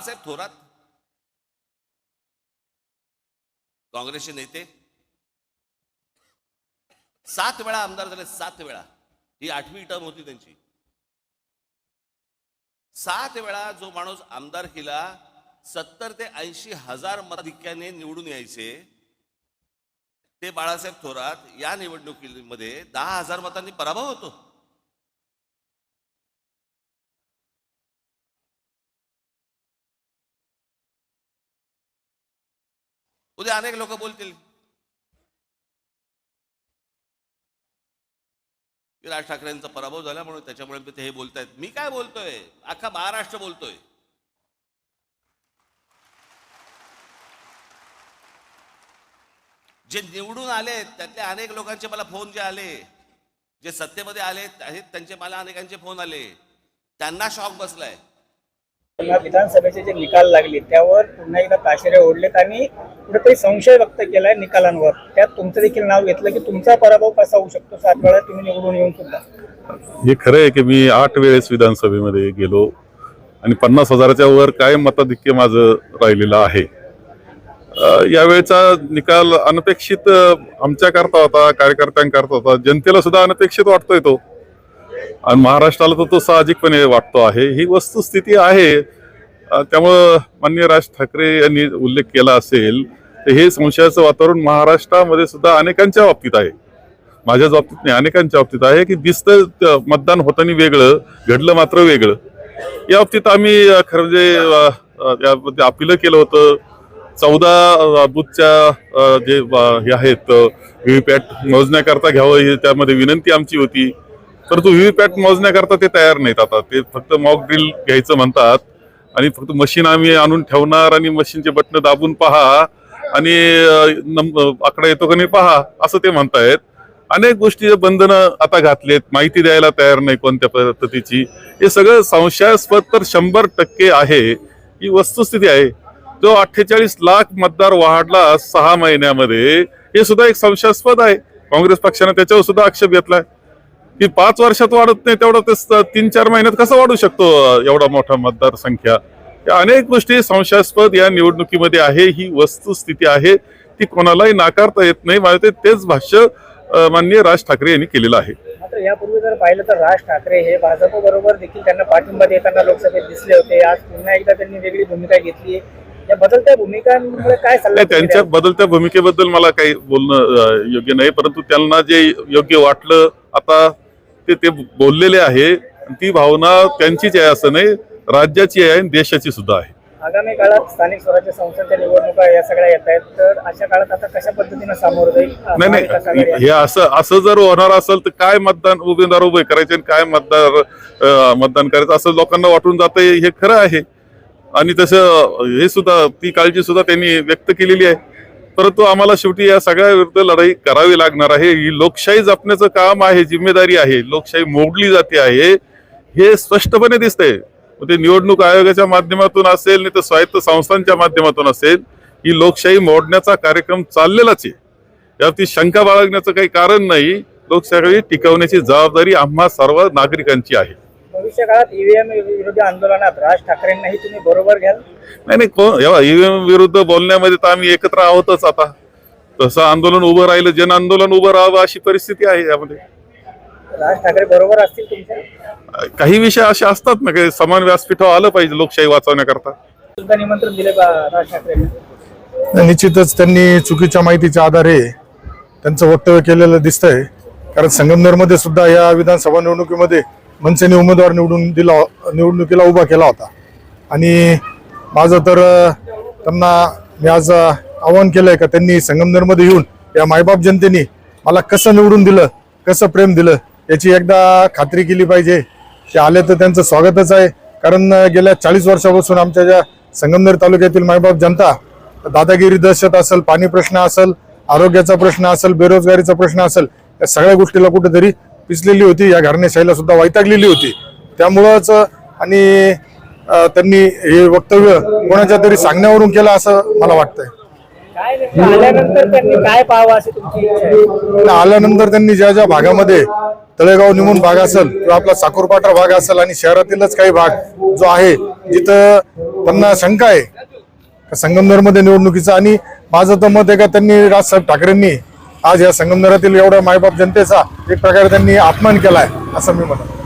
बाळासाहेब थोरात. काँग्रेसचे नेते. सात वेळा आमदार झाले सात वेळा. ही आठवी टर्म होती त्यांची. सात वेळा जो माणूस आमदार केला सत्तर ते ऐंशी हजार मताधिक्याने निवडून यायचे ते बाळासाहेब थोरात या निवडणुकीमध्ये दहा हजार मतांनी पराभव होतो. उद्या अनेक लोक बोलतील. की राज ठाकरेंचा पराभव झाला म्हणून त्याच्यामुळे ते हे बोलतायत. मी काय बोलतोय? अख्खा महाराष्ट्र बोलतोय. जे निवडून आले त्यातले अनेक लोकांचे मला फोन जे आले जे सत्तेमध्ये आले आहेत त्यांचे मला अनेकांचे फोन आले. त्यांना शॉक बसलाय. विधानसभेचे जे निकाल लागले त्यावर पुन्हा एकदा ताशेरे ओढलेत आणि कुठेतरी संशय व्यक्त केलाय निकालांवर. त्यात तुमचं देखील नाव घेतलं की तुमचा पराभव कसा होऊ शकतो? सात वेळा तुम्ही निवडून येऊन सुद्धा. हे खरं आहे की मी आठ वेळेस विधानसभेमध्ये गेलो आणि पन्नास हजाराच्या वर काय मताधिक्य माझं राहिलेलं आहे. यावेळचा निकाल अनपेक्षित आमच्या आमच्याकरता होता कार्यकर्त्यांकरता होता. जनतेला सुद्धा अनपेक्षित वाटतोय तो. आणि महाराष्ट्राला तर तो साहजिकपणे वाटतो आहे. ही वस्तुस्थिती आहे. त्यामुळं माननीय राज ठाकरे यांनी उल्लेख केला असेल तर हे संशयाचं वातावरण महाराष्ट्रामध्ये सुद्धा अनेकांच्या बाबतीत आहे. माझ्याच बाबतीत नाही अनेकांच्या बाबतीत आहे की दिसतं मतदान होताना वेगळं घडलं मात्र वेगळं. या बाबतीत आम्ही खरं म्हणजे यामध्ये अपिलं केलं होतं. चौदा बुथच्या जे हे आहेत व्हीव्हीपॅट मोजण्याकरता घ्यावं ही त्यामध्ये विनंती आमची होती. परंतु व्हीव्हीपॅट मोजण्याकरता ते तयार नाहीत आता. ते फक्त मॉक ड्रिल घ्यायचं म्हणतात. आणि फक्त मशीन आम्ही आणून ठेवणार आणि मशीनचे बटन दाबून पहा. आणि आकडा येतो का नाही पहा असं ते म्हणतायत. अनेक गोष्टी बंधनं आता घातलेत माहिती द्यायला तयार नाही कोणत्या पद्धतीची. हे सगळं संशयास्पद तर शंभर टक्के आहे. ही वस्तुस्थिती आहे. जो अठ्ठेचाळीस लाख मतदार वाढला सहा महिन्यामध्ये. हे सुद्धा एक संशयास्पद आहे. काँग्रेस पक्षाने त्याच्यावर सुद्धा आक्षेप घेतलाय. की पाच वर्षात वाढत नाही तेवढं ते तीन चार महिन्यात कसं वाढू शकतो एवढा मोठा मतदार संख्या या अनेक गोष्टी संशयास्पद या निवडणुकीमध्ये आहे ही वस्तुस्थिती आहे. ती कोणालाही नाकारता येत नाही. मला ते तेच भाष्य माननीय राज ठाकरे यांनी केलेलं आहे. मात्र यापूर्वी जर पाहिलं तर राज ठाकरे हे भाजप बरोबर देखील त्यांना पाठिंबा देताना लोकसभेत दिसले होते. आज पुन्हा एकदा त्यांनी वेगळी भूमिका घेतली या बदलत्या भूमिकांमुळे काय सल्ला नाही तुम्ही त्यांच्या? बदलत्या भूमिकेबद्दल मला काही बोलणं अं, योग्य नाही. परंतु त्यांना जे योग्य वाटलं आता ते ते बोललेले आहे. ती भावना त्यांचीच आहे असं नाही राज्याची आहे आणि देशाची सुद्धा आहे. आगामी काळात स्थानिक स्वराज्य संस्थांच्या निवडणुका या सगळ्या येत आहेत. तर अशा काळात आता कशा पद्धतीनं सामोरं जाईल? नाही नाही. हे असं असं जर होणार असेल तर काय मतदान उमेदवार उभे करायचे आणि काय मतदार मतदान करायचं असं लोकांना वाटून जातंय हे खरं आहे. आणि तसं हे सुद्धा ती काळजी सुद्धा त्यांनी व्यक्त केलेली आहे. परंतु आम्हाला शेवटी या सगळ्या विरुद्ध लढाई करावी लागणार आहे. ही लोकशाही जपण्याचं काम आहे जिम्मेदारी आहे. लोकशाही मोडली जाते आहे. हे स्पष्टपणे दिसतंय. मग ते निवडणूक आयोगाच्या माध्यमातून असेल नाही तर स्वायत्त संस्थांच्या माध्यमातून असेल ही लोकशाही मोडण्याचा कार्यक्रम चाललेलाच आहे. यावरती शंका बाळगण्याचं काही कारण नाही. लोकशाही टिकवण्याची जबाबदारी आम्हा सर्व नागरिकांची आहे. भविष्य काळात ईव्हीएम विरोधी आंदोलनात राज ठाकरेंनाही तुम्ही बरोबर घ्याल? नाही नाही ईव्हीएम विरुद्ध बोलण्यामध्ये तर आम्ही एकत्र आहोतच आता. तसं आंदोलन उभं राहिलं जन आंदोलन उभं राहावं अशी परिस्थिती आहे यामध्ये. राज ठाकरे बरोबर असतील तुमच्या? काही विषय असे असतात ना काही समान व्यासपीठावर आलं पाहिजे लोकशाही वाचवण्याकरता. सुद्धा निमंत्रण दिले का राज ठाकरेंना निश्चितच त्यांनी चुकीच्या माहितीच्या आधारे त्यांचं वक्तव्य केलेलं दिसतंय. कारण संगमनेरमध्ये सुद्धा या विधानसभा निवडणुकीमध्ये मनसेने उमेदवार निवडून दिला निवडणुकीला उभा केला होता. आणि माझं तर त्यांना मी आज आवाहन आवाहन केलंय का त्यांनी संगमनेरमध्ये येऊन या मायबाप जनतेने मला कसं निवडून दिलं कसं प्रेम दिलं याची एकदा खात्री केली पाहिजे. ते आले तर त्यांचं स्वागतच आहे. कारण गेल्या चाळीस वर्षापासून आमच्या ज्या संगमनेर तालुक्यातील मायबाप जनता दादागिरी दहशत असेल पाणी प्रश्न असेल आरोग्याचा प्रश्न असेल बेरोजगारीचा प्रश्न असेल या सगळ्या गोष्टीला कुठेतरी पिचलेली होती या घराणेशाहीला सुद्धा वैतागलेली होती. त्यामुळंच आणि त्यांनी हे वक्तव्य कोणाच्या तरी सांगण्यावरून केलं असं मला वाटतंय. आल्यानंतर त्यांनी काय पाहावं अशी तुमची इच्छा आहे? आणि आल्यानंतर त्यांनी ज्या ज्या भागामध्ये तळेगाव निमून भाग असेल किंवा आपला साकोरपाटा भाग असेल आणि शहरातीलच काही भाग जो आहे जिथं त्यांना शंका आहे संगमनेरमध्ये निवडणुकीचा. आणि माझं तर मत आहे का त्यांनी राजसाहेब ठाकरेंनी आज या संगमनेरातील एवढ्या मायबाप जनतेचा एक प्रकारे त्यांनी अपमान केलाय असं मी म्हणतो.